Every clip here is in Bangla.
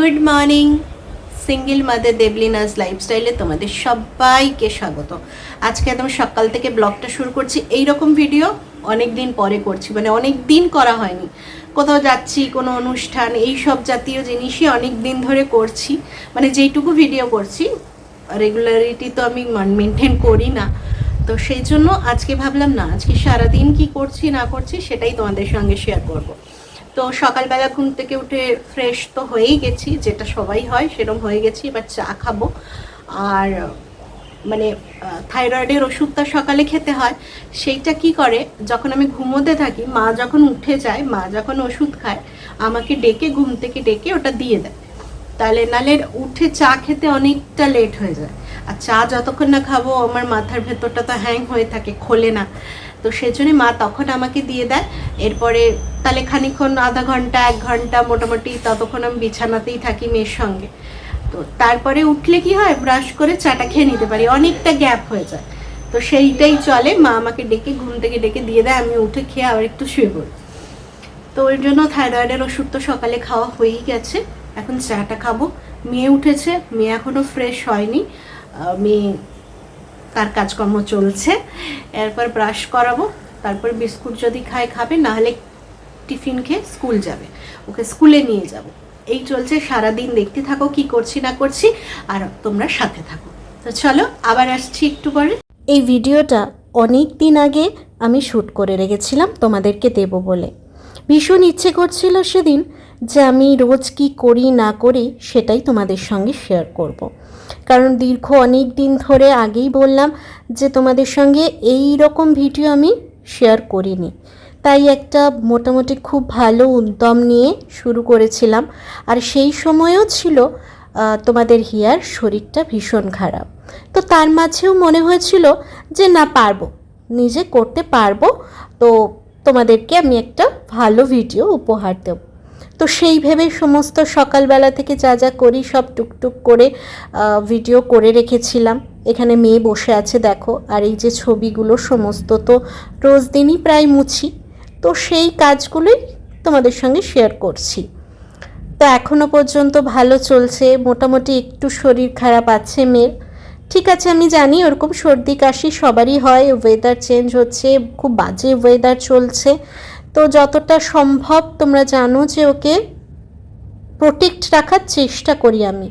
Good morning, single mother Deblina's লাইফস্টাইলে তোমাদের সবাইকে স্বাগত। আজকে একদম সকাল থেকে ব্লগটা শুরু করছি এই রকম ভিডিও অনেক দিন পরে করছি মানে অনেক দিন করা হয়নি। কোথাও যাচ্ছি, কোনো অনুষ্ঠান এই সব জাতীয় জিনিসই অনেক দিন ধরে করছি। মানে যেইটুকু ভিডিও করছি রেগুলারিটি তো আমি মেনটেন করি না। তো সেই জন্য আজকে ভাবলাম, না, আজকে সারাদিন কি করছি, না করছি, সেটাই তোমাদের সঙ্গে শেয়ার করব। তো সকালবেলা ঘুম থেকে উঠে ফ্রেশ তো হয়েই গেছি, যেটা সবাই হয় সেরকম হয়ে গেছি, এবার চা খাব। আর মানে থাইরয়েডের ওষুধটা সকালে খেতে হয়, সেইটা কি করে, যখন আমি ঘুমোতে থাকি, মা যখন উঠে যায়, মা যখন ওষুধ খায়, আমাকে ডেকে ঘুম থেকে ডেকে ওটা দিয়ে দেয়। তাহলে নালে উঠে চা খেতে অনেকটা লেট হয়ে যায়। আর চা যতক্ষণ না খাব, আমার মাথার ভেতরটা তো হ্যাং হয়ে থাকে, খোলে না। তো সেই জন্যই মা তখন আমাকে দিয়ে দেয়। এরপরে তাহলে খানিক্ষণ আধা ঘণ্টা, এক ঘণ্টা মোটামুটি ততক্ষণ আমি বিছানাতেই থাকি মেয়ের সঙ্গে। তো তারপরে উঠলে কি হয়, ব্রাশ করে চাটা খেয়ে নিতে পারি, অনেকটা গ্যাপ হয়ে যায়। তো সেইটাই চলে, মা আমাকে ডেকে ঘুম থেকে ডেকে দিয়ে দেয়, আমি উঠে খেয়ে আবার একটু শুয়ে পড়ি। তো ওই জন্য থাইরয়েডের ওষুধ তো সকালে খাওয়া হয়েই গেছে, এখন চাটা খাব। মেয়ে উঠেছে, মেয়ে এখনও ফ্রেশ হয়নি। মেয়ে তার কাজকর্ম চলছে। এরপর ব্রাশ করাবো, তারপর বিস্কুট যদি খায় খাবে, নাহলে টিফিন খেয়ে স্কুল যাবে। ওকে স্কুলে নিয়ে যাব। এই চলছে সারাদিন, দেখতে থাকো কি করছি না করছি, আর তোমরা সাথে থাকো। তো চলো, আবার আসছি একটু পরে। এই ভিডিওটা অনেক দিন আগে আমি শ্যুট করে রেখেছিলাম, তোমাদেরকে দেব বলে। ভীষণ ইচ্ছে করছিল সেদিন যে আমি রোজ কি করি, না করি সেটাই তোমাদের সঙ্গে শেয়ার করব। কারণ দীর্ঘ অনেক দিন ধরে আগেই বললাম যে তোমাদের সঙ্গে এই রকম ভিডিও আমি শেয়ার করিনি। তাই একটা মোটামুটি খুব ভালো উদ্যম নিয়ে শুরু করেছিলাম। আর সেই সময়ও ছিল তোমাদের হিয়ার শরীরটা ভীষণ খারাপ। তো তার মাঝেও মনে হয়েছিল যে না, পারব। নিজে করতে পারব। তো তোমাদেরকে আমি একটা ভালো ভিডিও উপহার দেব। তো সেই ভেবে সমস্ত সকালবেলা থেকে যা যা করি সব টুকটুক করে ভিডিও করে রেখেছিলাম। এখানে মেয়ে বসে আছে দেখো, আর এই যে ছবিগুলো সমস্ত তো রোজ দিনই প্রায় মুছি। তো সেই কাজগুলোই তোমাদের সঙ্গে শেয়ার করছি। তো এখনও পর্যন্ত ভালো চলছে, মোটামুটি একটু শরীর খারাপ আছে মেয়ের। ঠিক আছে, আমি জানি ওরকম সর্দি, কাশি সবারই হয় ওয়েদার চেঞ্জ হচ্ছে, খুব বাজে ওয়েদার চলছে। তো যতটা সম্ভব তোমরা জানো যে ওকে প্রোটেক্ট রাখার চেষ্টা করি আমি।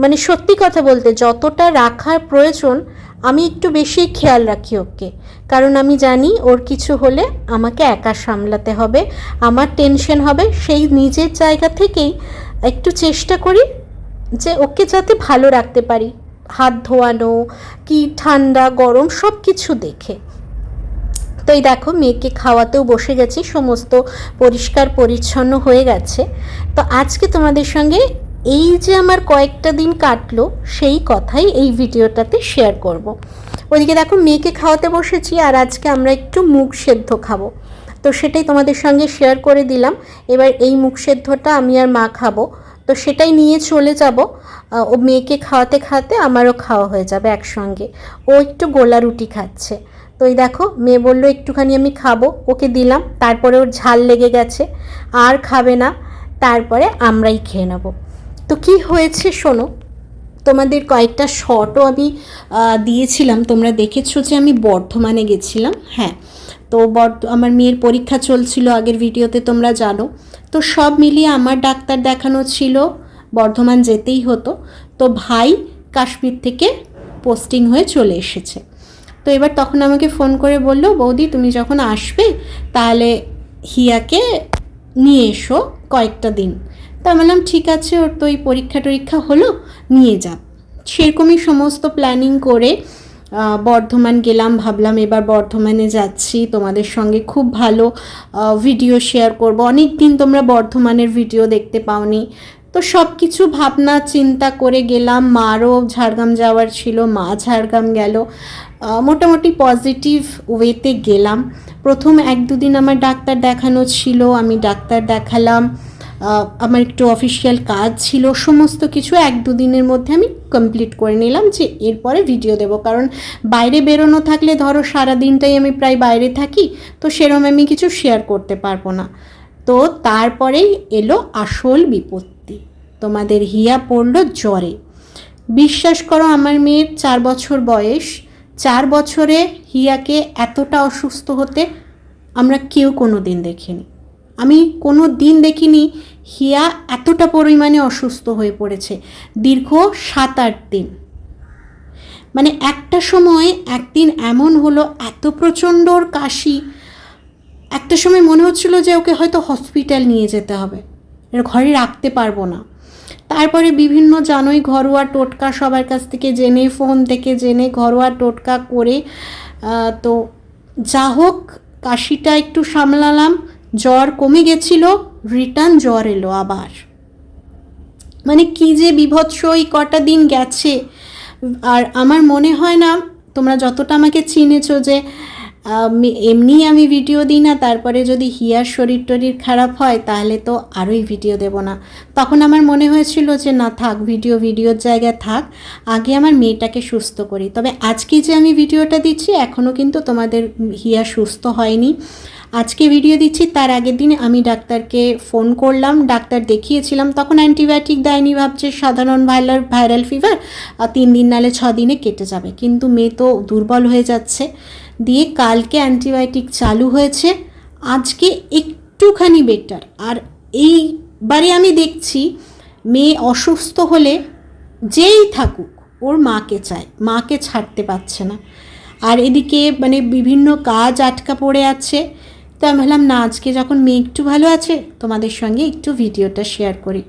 মানে সত্যি কথা বলতে যতটা রাখার প্রয়োজন, আমি একটু বেশি খেয়াল রাখি ওকে। কারণ আমি জানি ওর কিছু হলে আমাকে একা সামলাতে হবে, আমার টেনশন হবে, সেই নিজের জায়গা থেকেই একটু চেষ্টা করি যে ওকে যাতে ভালো রাখতে পারি। হাত ধোয়ানো, কি ঠান্ডা, গরম সব কিছু দেখে। তো এই দেখো, মেয়েকে খাওয়াতেও বসে গেছি, সমস্ত পরিষ্কার পরিচ্ছন্ন হয়ে গেছে। তো আজকে তোমাদের সঙ্গে এই যে আমার কয়েকটা দিন কাটলো, সেই কথাই এই ভিডিওটাতে শেয়ার করব। ওদিকে দেখো, মেয়েকে খাওয়াতে বসেছি, আর আজকে আমরা একটু মুখ সেদ্ধ খাব। তো সেটাই তোমাদের সঙ্গে শেয়ার করে দিলাম। এবার এই মুখ সেদ্ধটা আমি আর মা খাব। তো সেটাই নিয়ে চলে যাব। ও মেয়েকে খাওয়াতে খাওয়াতে আমারও খাওয়া হয়ে যাবে একসঙ্গে। ও একটু গোলা রুটি খাচ্ছে। তো এই দেখো, মেয়ে বলল, একটুখানি আমি খাব, ওকে দিলাম। তারপরে ওর ঝাল লেগে গেছে, আর খাবে না। তারপরে আমরাই খেয়ে নেব। তো কি হয়েছে শোনো, তোমাদের কয়েকটা শটও আমি দিয়েছিলাম। তোমরা দেখেছ যে আমি বর্ধমানে গেছিলাম। হ্যাঁ তো বর্ধ আমার মেয়ের পরীক্ষা চলছিল আগের ভিডিওতে, তোমরা জানো। তো সব মিলিয়ে আমার ডাক্তার দেখানো ছিল, বর্ধমান যেতেই হতো। তো ভাই কাশ্মীর থেকে পোস্টিং হয়ে চলে এসেছে। তো এবার তখন আমাকে ফোন করে বলল, বৌদি, তুমি যখন আসবে, তাহলে হিয়াকে নিয়ে এসো কয়েকটা দিন। তা বললাম, ঠিক আছে, ওর তো এই পরীক্ষা টরীক্ষা হলো, নিয়ে যা। সেরকমই সমস্ত প্ল্যানিং করে বর্ধমান গেলাম, ভাবলাম এবার বর্ধমানে যাচ্ছি। তোমাদের সঙ্গে খুব ভালো ভিডিও শেয়ার করব। অনেক দিন তোমরা বর্ধমানের ভিডিও দেখতে পাওনি। তো সব কিছু ভাবনা, চিন্তা করে গেলাম। মারও ঝাড়গ্রাম যাওয়ার ছিল, মা ঝাড়গ্রাম গেল। মোটামুটি পজিটিভ ওয়েতে গেলাম। প্রথম এক দুদিন আমার ডাক্তার দেখানো ছিল, আমি ডাক্তার দেখালাম। আমার একটু অফিসিয়াল কাজ ছিল, সমস্ত কিছু এক দুদিনের মধ্যে আমি কমপ্লিট করে নিলাম যে এরপরে ভিডিও দেব। কারণ বাইরে বেরোনো থাকলে ধরো সারা দিনটাই আমি প্রায় বাইরে থাকি, তো সেরকম আমি কিছু শেয়ার করতে পারব না। তো তারপরেই এলো আসল বিপত্তি। তোমাদের হিয়া পড়ল জ্বরে। বিশ্বাস করো, আমার মেয়ের চার বছর বয়স। চার বছরে হিয়াকে এতটা অসুস্থ হতে আমরা কেউ কোনো দিন দেখিনি। আমি কোনো দিন দেখিনি হিয়া এতটা পরিমাণে অসুস্থ হয়ে পড়েছে, দীর্ঘ সাত আট দিন। মানে একটা সময় একদিন এমন হলো, এত প্রচণ্ড ওর কাশি, একটা সময় মনে হচ্ছিল যে ওকে হয়তো হসপিটাল নিয়ে যেতে হবে ঘরে রাখতে পারব না। তারপরে বিভিন্ন জানোই ঘরোয়া টোটকা সবার কাছ থেকে জেনে, ফোন থেকে জেনে ঘরোয়া টোটকা করে তো যা হোক কাশিটা একটু সামলালাম জ্বর কমে গেছিল, রিটার্ন জ্বর এলো আবার। মানে কি যে বিভৎস এই কটা দিন গেছে। আর আমার মনে হয় না, তোমরা যতটা আমাকে চিনেছো যে এমনি আমি ভিডিও দিই না, তারপরে যদি হিয়ার শরীর টরীর খারাপ হয়, তাহলে তো আরোই ভিডিও দেব না। তখন আমার মনে হয়েছিল যে, না থাক, ভিডিও ভিডিওর জায়গায় থাক, আগে আমার মেয়েটাকে সুস্থ করি। তবে আজকে যে আমি ভিডিওটা দিচ্ছি এখনও কিন্তু তোমাদের হিয়া সুস্থ হয়নি। আজকে ভিডিও দিচ্ছি, তার আগের দিনে আমি ডাক্তারকে ফোন করলাম, ডাক্তার দেখিয়েছিলাম, তখন অ্যান্টিবায়োটিক দেয়নি, ভাবছে সাধারণ ভাইরাল ভাইরাল ফিভার তিন দিন নালে ছ দিনে কেটে যাবে। কিন্তু মেয়ে তো দুর্বল হয়ে যাচ্ছে। দিয়ে কালকে অ্যান্টিবায়োটিক চালু হয়েছে, আজকে একটুখানি বেটার আর এইবারে আমি দেখছি, মেয়ে অসুস্থ হলে যেই থাকুক, ওর মাকে চায়, মাকে ছাড়তে পারছে না। আর এদিকে মানে বিভিন্ন কাজ আটকা পড়ে আছে তো আমি ভাবলাম, না, আজকে যখন মেয়ে একটু ভালো আছে, তোমাদের সঙ্গে একটু ভিডিওটা শেয়ার করি।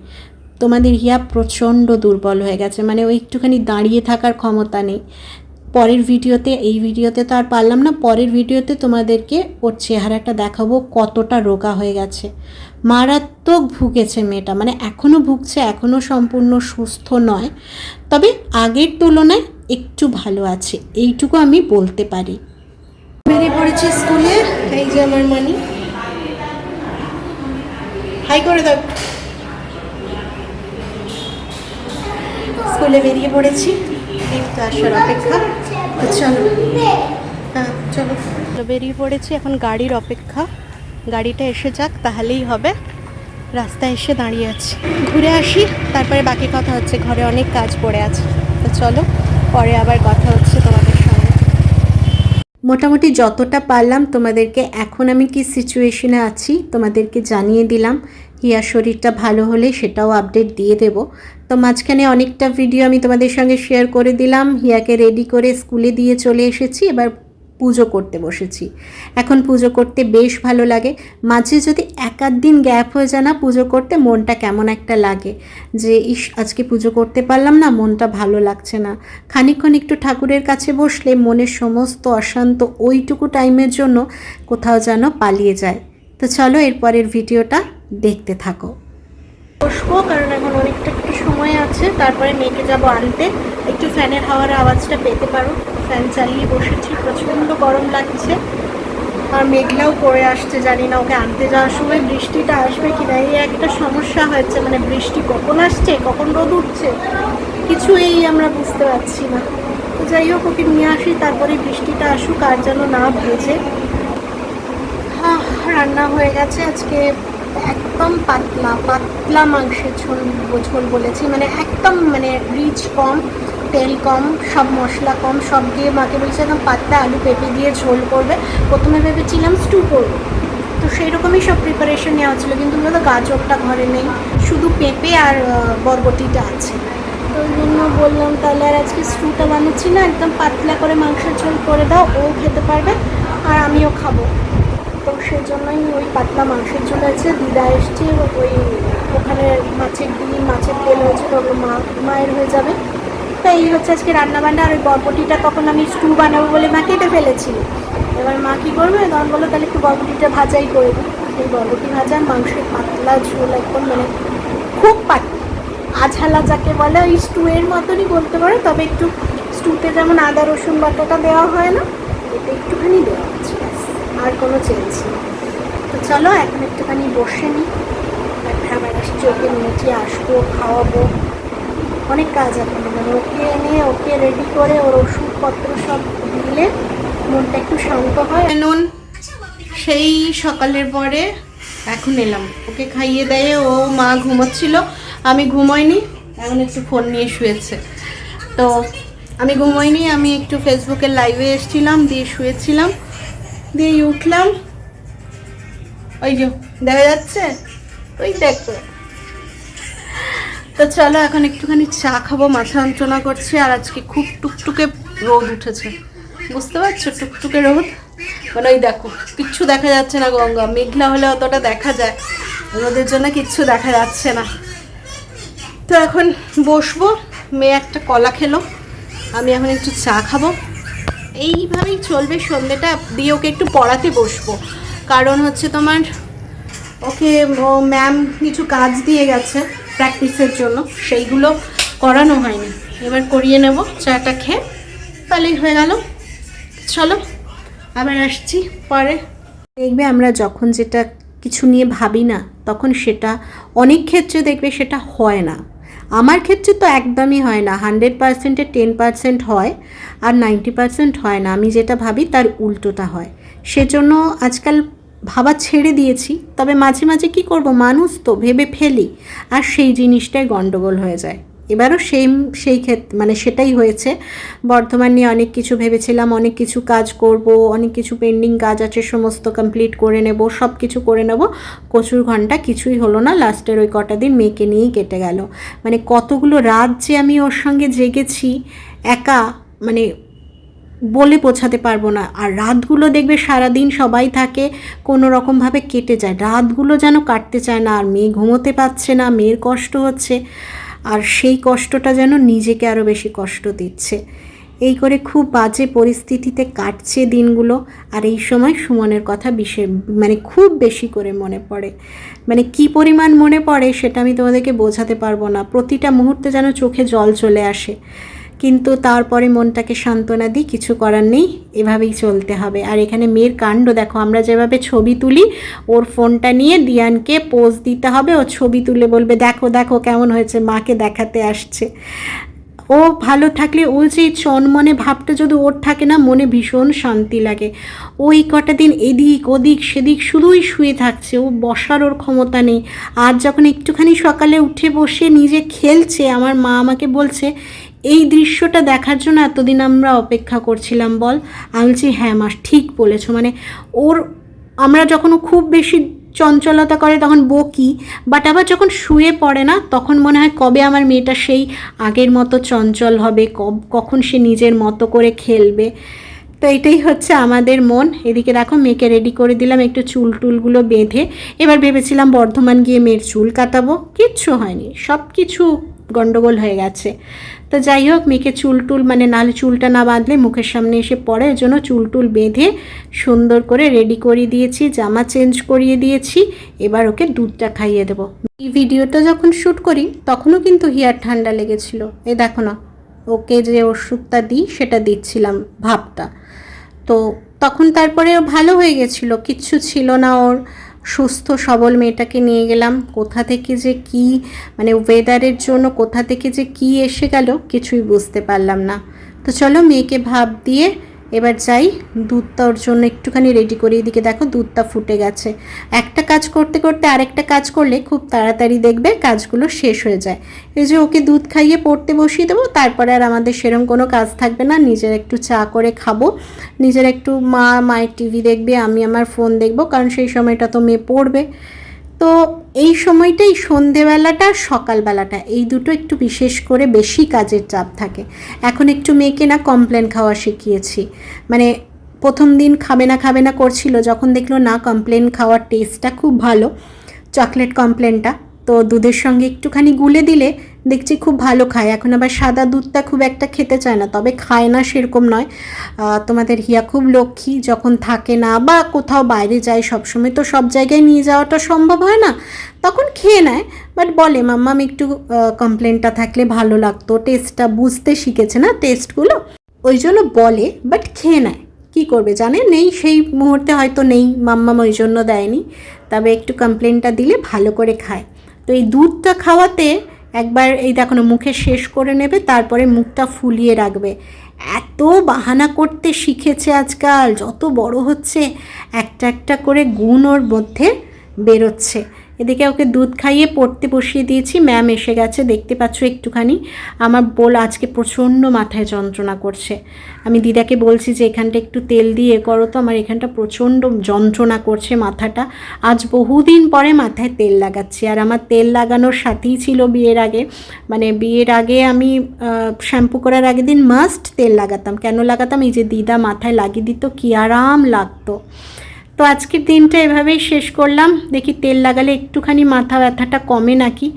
তোমাদের হিয়া প্রচণ্ড দুর্বল হয়ে গেছে মানে ওই একটুখানি দাঁড়িয়ে থাকার ক্ষমতা নেই। পরের ভিডিওতে, এই ভিডিওতে তো আর পারলাম না, পরের ভিডিওতে তোমাদেরকে ওর চেহারাটা দেখাবো কতটা রোগা হয়ে গেছে। মারাত্মক ভুগেছে মেয়েটা মানে এখনও ভুগছে এখনও সম্পূর্ণ সুস্থ নয়, তবে আগের তুলনায় একটু ভালো আছে, এইটুকু আমি বলতে পারি। বেরিয়ে পড়েছি স্কুলে? এই যে আমার মানি হাই করে দাও। স্কুলে বেরিয়ে পড়েছি। লিফট আসার অপেক্ষা। চলো। হ্যাঁ চলো। বেরিয়ে পড়েছি এখন গাড়ির অপেক্ষা। গাড়িটা এসে যাক তাহলেই হবে। রাস্তায় এসে দাঁড়িয়ে আছি। ঘুরে আসি তারপরে বাকি কথা হচ্ছে ঘরে অনেক কাজ পড়ে আছে। তো চলো পরে আবার কথা হচ্ছে সঙ্গে মোটামুটি যতটা পারলাম, তোমাদেরকে এখন আমি কি সিচুয়েশনে আছি, তোমাদেরকে জানিয়ে দিলাম। হিয়া শরীরটা ভালো হলে সেটাও আপডেট দিয়ে দেব। তো মাঝখানে অনেকটা ভিডিও আমি তোমাদের সঙ্গে শেয়ার করে দিলাম। হিয়াকে রেডি করে স্কুলে দিয়ে চলে এসেছি। এবার পুজো করতে বসেছি। এখন পুজো করতে বেশ ভালো লাগে। মাঝে যদি এক দিন গ্যাপ হয়ে যায় না পুজো করতে, মনটা কেমন একটা লাগে যে, ইস, আজকে পুজো করতে পারলাম না, মনটা ভালো লাগছে না। খানিকক্ষণ একটু ঠাকুরের কাছে বসলে মনের সমস্ত অশান্ত ওইটুকু টাইমের জন্য কোথাও যেন পালিয়ে যায়। তো চলো এরপরের ভিডিওটা দেখতে থাকো। বসবো কারণ এখন অনেকটা একটু সময় আছে। তারপরে মেয়েকে যাব আনতে। একটু ফ্যানের হাওয়ার আওয়াজটা পেতে পারো। ফ্যান চালিয়ে বসেছি প্রচণ্ড গরম লাগছে। আর মেঘলাও করে আসছে জানি না ওকে আনতে যাওয়ার সময় বৃষ্টিটা আসবে কি না এই একটা সমস্যা হয়েছে মানে বৃষ্টি কখন আসছে কখন রোদ উঠছে কিছুই আমরা বুঝতে পারছি না। তো যাই হোক ওকে নিয়ে আসি তারপরে বৃষ্টিটা আসুক আর যেন না ভেজে। আহ, রান্না হয়ে গেছে। আজকে একদম পাতলা পাতলা মাংসের ঝোল ঝোল বলেছি। মানে একদম মানে রিচ কম, তেল কম, সব মশলা কম, সব দিয়ে মাকে বলছে একদম পাতলা আলু পেঁপে দিয়ে ঝোল করবে। প্রথমে ভেবেছিলাম স্টু করব। তো সেই রকমই সব প্রিপারেশন নেওয়া ছিল, কিন্তু বলতো গাজরটা ঘরে নেই, শুধু পেঁপে আর বরবটিটা আছে। তো ওই জন্য বললাম, তাহলে আর আজকে স্টুটা বানাচ্ছি না, একদম পাতলা করে মাংসের ঝোল করে দাও, ও খেতে পারবে, আর আমিও খাব। তো সেই জন্যই ওই পাতলা মাংসের ঝোল আছে। দিদা এসছে, ওই ওখানে মাছের ডিম, মাছের তেল হয়েছিল ওগুলো মা মায়ের হয়ে যাবে। তো এই হচ্ছে আজকে রান্নাবান্না, আর ওই বরবটিটা তখন আমি স্টু বানাবো বলে মা কেটে ফেলেছি এবার মা কী করবে? তখন বলল, তাহলে একটু বরবটিটা ভাজাই করে দিই। সেই বরবটি ভাজা, মাংসের পাতলা ঝোল একদম মানে খুব পাতলা আঝালা যাকে বলে, ওই স্টুয়ের মতনই বলতে পারো, তবে একটু স্টুতে যেমন আদা, রসুন বাটাটা দেওয়া হয় না এটা একটুখানি দেওয়া। আর কোনো চেঞ্জ নেই। তো চলো, এখন একটুখানি বসে নিই তারপরে আবার আসছি ওকে আসব, খাওয়াবো। অনেক কাজ এখন মানে ওকে এনে, ওকে রেডি করে ওর ওষুধপত্র সব দিলে মনটা একটু শান্ত হয়। নুন, সেই সকালের পরে এখন এলাম। ওকে খাইয়ে দেয়ে ও মা ঘুমোচ্ছিল। আমি ঘুমোইনি, এখন একটু ফোন নিয়ে শুয়েছে। তো আমি ঘুমোইনি, আমি একটু ফেসবুকে লাইভে এসেছিলাম, দিয়ে শুয়েছিলাম। দিয়ে উঠলাম। ওই যে, দেখা যাচ্ছে? ওই দেখো। তো চলো, এখন একটুখানি চা খাব, মাথা যন্ত্রণা করছে, আর আজকে খুব টুকটুকে রোদ উঠেছে। বুঝতে পারছ? টুকটুকে রোদ? মানে ওই দেখো, কিচ্ছু দেখা যাচ্ছে না গঙ্গা। মেঘলা হলে অতটা দেখা যায়। রোদের জন্য কিচ্ছু দেখা যাচ্ছে না। তো এখন বসবো, মেয়ে একটা কলা খেলো। আমি এখন একটু চা খাব। এইভাবেই চলবে সন্ধ্যেটা, দিয়ে ওকে একটু পড়াতে বসবো। কারণ হচ্ছে তোমার, ওকে ম্যাম কিছু কাজ দিয়ে গেছে প্র্যাকটিসের জন্য, সেইগুলো করানো হয়নি। এবার করিয়ে নেব, চাটা খেয়ে, তাহলেই হয়ে গেল। চলো, আবার আসছি পরে। দেখবে আমরা যখন যেটা কিছু নিয়ে ভাবি না, তখন সেটা অনেক ক্ষেত্রে দেখবে সেটা হয় না। আমার ক্ষেত্রে তো একদমই হয় না। হান্ড্রেড পার্সেন্টে টেন পার্সেন্ট হয় আর নাইনটি পার্সেন্ট হয় না। আমি যেটা ভাবি তার উল্টোটা হয়। সেজন্য আজকাল ভাবা ছেড়ে দিয়েছি। তবে মাঝে মাঝে কি করব? মানুষ তো ভেবে ফেলি। আর সেই জিনিসটাই গণ্ডগোল হয়ে যায়। এবারও সেম সেই ক্ষেত্রে মানে সেটাই হয়েছে। বর্ধমান নিয়ে অনেক কিছু ভেবেছিলাম, অনেক কিছু কাজ করব, অনেক কিছু পেন্ডিং কাজ আছে, সমস্ত কমপ্লিট করে নেব সব কিছু করে নেব। প্রচুর ঘণ্টা কিছুই হলো না, লাস্টের ওই কটা দিন মেয়েকে নিয়েই কেটে গেল। মানে কতগুলো রাত যে আমি ওর সঙ্গে জেগেছি, একা মানে বলে বোঝাতে পারব না। আর রাতগুলো দেখবে সারাদিন সবাই থাকে, কোনো রকমভাবে কেটে যায়। রাতগুলো যেন কাটতে চায় না, আর মেয়ে ঘুমোতে পারছে না, মেয়ের কষ্ট হচ্ছে। আর সেই কষ্টটা যেন নিজেকে আরও বেশি কষ্ট দিচ্ছে। এই করে খুব বাজে পরিস্থিতিতে কাটছে দিনগুলো, আর এই সময় সুমনের কথা বিশেষ মানে খুব বেশি করে মনে পড়ে। মানে কি পরিমাণ মনে পড়ে সেটা আমি তোমাদেরকে বোঝাতে পারব না। প্রতিটা মুহূর্তে যেন চোখে জল চলে আসে। কিন্তু তারপরে মনটাকে সান্ত্বনা দিই, কিছু করার নেই, এভাবেই চলতে হবে। আর এখানে মেয়ের কাণ্ড, দেখো আমরা যেভাবে ছবি তুলি, ওর ফোনটা নিয়ে দিয়ানকে পোজ দিতে হবে, ও ছবি তুলে বলবে, দেখো দেখো কেমন হয়েছে, মাকে দেখাতে আসছে। ও ভালো থাকলে, ও যে চনমনে ভাবটা যদি ওর থাকে না, মনে ভীষণ শান্তি লাগে। ওই কটা দিন এদিক, ওদিক, সেদিক শুধুই শুয়ে থাকছে, ও বসার ওর ক্ষমতা নেই। আর যখন একটুখানি সকালে উঠে বসে নিজে খেলছে, আমার মা আমাকে বলছে এই দৃশ্যটা দেখার জন্য এতদিন আমরা অপেক্ষা করছিলাম, বল। আমি বলছি হ্যাঁ মা ঠিক বলেছ। মানে ওর, আমরা যখন খুব বেশি চঞ্চলতা করে তখন বকি বাট আবার যখন শুয়ে পড়ে না, তখন মনে হয় কবে আমার মেয়েটা সেই আগের মতো চঞ্চল হবে, কব, কখন সে নিজের মতো করে খেলবে। তো এটাই হচ্ছে আমাদের মন। এদিকে দেখো, মেয়েকে রেডি করে দিলাম একটু চুল টুলগুলো বেঁধে। এবার ভেবেছিলাম বর্ধমান গিয়ে মেয়ের চুল কাটাবো। কিচ্ছু হয়নি সব কিছু গন্ডগোল হয়ে গেছে। তো যাই হোক, মেয়েকে চুল টুল মানে নাহলে চুলটা না বাঁধলে মুখের সামনে এসে পড়ে ওই জন্য চুল টুল বেঁধে সুন্দর করে রেডি করিয়ে দিয়েছি, জামা চেঞ্জ করিয়ে দিয়েছি, এবার ওকে দুধটা খাইয়ে দেবো। এই ভিডিওটা যখন শ্যুট করি, তখনও কিন্তু হিয়ার ঠান্ডা লেগেছিল। এ দেখো না, ওকে যে ওষুধটা দিই, সেটা দিচ্ছিলাম ভাবটা তো তখন তারপরে ভালো হয়ে গেছিল, কিচ্ছু ছিল না ওর। সুস্থ, সবল মেয়েটাকে নিয়ে গেলাম। কোথা থেকে যে কি মানে ওয়েদারের জন্য কোথা থেকে যে কি এসে গেল কিছুই বুঝতে পারলাম না। তো চলো মেয়েকে ভাব দিয়ে এবার যাই, দুধটা ওর জন্য একটুখানি রেডি করে। এদিকে দেখো দুধটা ফুটে গেছে। একটা কাজ করতে করতে আরেকটা কাজ করলে খুব তাড়াতাড়ি দেখবে কাজগুলো শেষ হয়ে যায়। এই যে ওকে দুধ খাইয়ে পড়তে বসিয়ে দেবো, তারপরে আর আমাদের সেরকম কোনো কাজ থাকবে না। নিজের একটু চা করে খাব। নিজের একটু মা, মায়ের টিভি দেখবে, আমি আমার ফোন দেখব, কারণ সেই সময়টা তো মেয়ে পড়বে। তো এই সময়টাই সন্ধেবেলাটা, সকালবেলাটা, এই দুটো একটু বিশেষ করে বেশি কাজের চাপ থাকে। এখন একটু মেয়েকে না কমপ্লেন খাওয়া শিখিয়েছি। মানে প্রথম দিন খাবে না খাবে না করছিল, যখন দেখল না কমপ্লেন খাওয়ার টেস্টটা খুব ভালো চকলেট কমপ্লেনটা তো দুধের সঙ্গে একটুখানি গুলে দিলে দেখছি খুব ভালো খায়। এখন আবার সাদা দুধটা খুব একটা খেতে চায় না, তবে খায় না সেরকম নয়। তোমাদের হিয়া খুব লক্ষ্মী, যখন থাকে না বা কোথাও বাইরে যায়, সবসময় তো সব জায়গায় নিয়ে যাওয়াটা সম্ভব হয় না, তখন খেয়ে নেয়। বাট বলে মাম্মাম একটু কমপ্লেনটা থাকলে ভালো লাগতো টেস্টটা বুঝতে শিখেছে না টেস্টগুলো ওই জন্য বলে, বাট খেয়ে নেয়। কী করবে জানে? নেই, সেই মুহূর্তে হয়তো নেই মাম্মাম ওই জন্য দেয়নি। তবে একটু কমপ্লেনটা দিলে ভালো করে খায়। তো এই দুধটা খাওয়াতে একবার এই দেখো মুখে শেষ করে নেবে, তারপরে মুখটা ফুলিয়ে রাখবে। এত বাহানা করতে শিখেছে আজকাল, যত বড় হচ্ছে, একটা একটা করে গুণ ওর মধ্যে বেরোচ্ছে। এদিকে ওকে দুধ খাইয়ে পড়তে বসিয়ে দিয়েছি। ম্যাম এসে গেছে, দেখতে পাচ্ছ একটুখানি। আমার বোল আজকে প্রচণ্ড মাথায় যন্ত্রণা করছে। আমি দিদাকে বলছি যে, এখানটা একটু তেল দিয়ে এ করো তো, আমার এখানটা প্রচণ্ড যন্ত্রণা করছে মাথাটা। আজ বহুদিন পরে মাথায় তেল লাগাচ্ছি। আর আমার তেল লাগানোর সাথেই ছিল বিয়ের আগে। মানে বিয়ের আগে আমি শ্যাম্পু করার আগের দিন মাস্ট তেল লাগাতাম। কেন লাগাতাম? এই যে দিদা মাথায় লাগিয়ে দিত, কী আরাম লাগতো। তো আজকের দিনটা এভাবেই শেষ করলাম। দেখি তেল লাগালে একটুখানি মাথা ব্যথাটা কমে নাকি?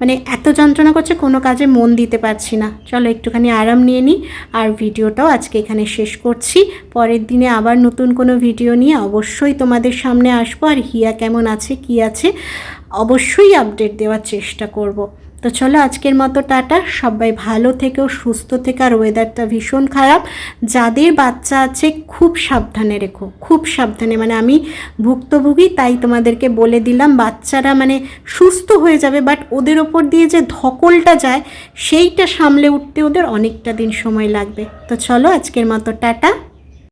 মানে এত যন্ত্রণা করছে, কোনো কাজে মন দিতে পারছি না। চলো একটুখানি আরাম নিয়ে নিই আর ভিডিওটাও আজকে এখানে শেষ করছি। পরের দিনে আবার নতুন কোনো ভিডিও নিয়ে অবশ্যই তোমাদের সামনে আসব। আর হিয়া কেমন আছে, কি আছে, অবশ্যই আপডেট দেওয়ার চেষ্টা করব। তো চলো আজকের মতো টাটা। সবাই ভালো থেকেও সুস্থ থেকে, আর ওয়েদারটা ভীষণ খারাপ। যাদের বাচ্চা আছে, খুব সাবধানে রেখো, খুব সাবধানে। মানে আমি ভুক্তভোগী, তাই তোমাদেরকে বলে দিলাম, বাচ্চারা মানে সুস্থ হয়ে যাবে বাট ওদের ওপর দিয়ে যে ধকলটা যায়, সেইটা সামলে উঠতে ওদের অনেকটা দিন সময় লাগবে। তো চলো আজকের মতো টাটা।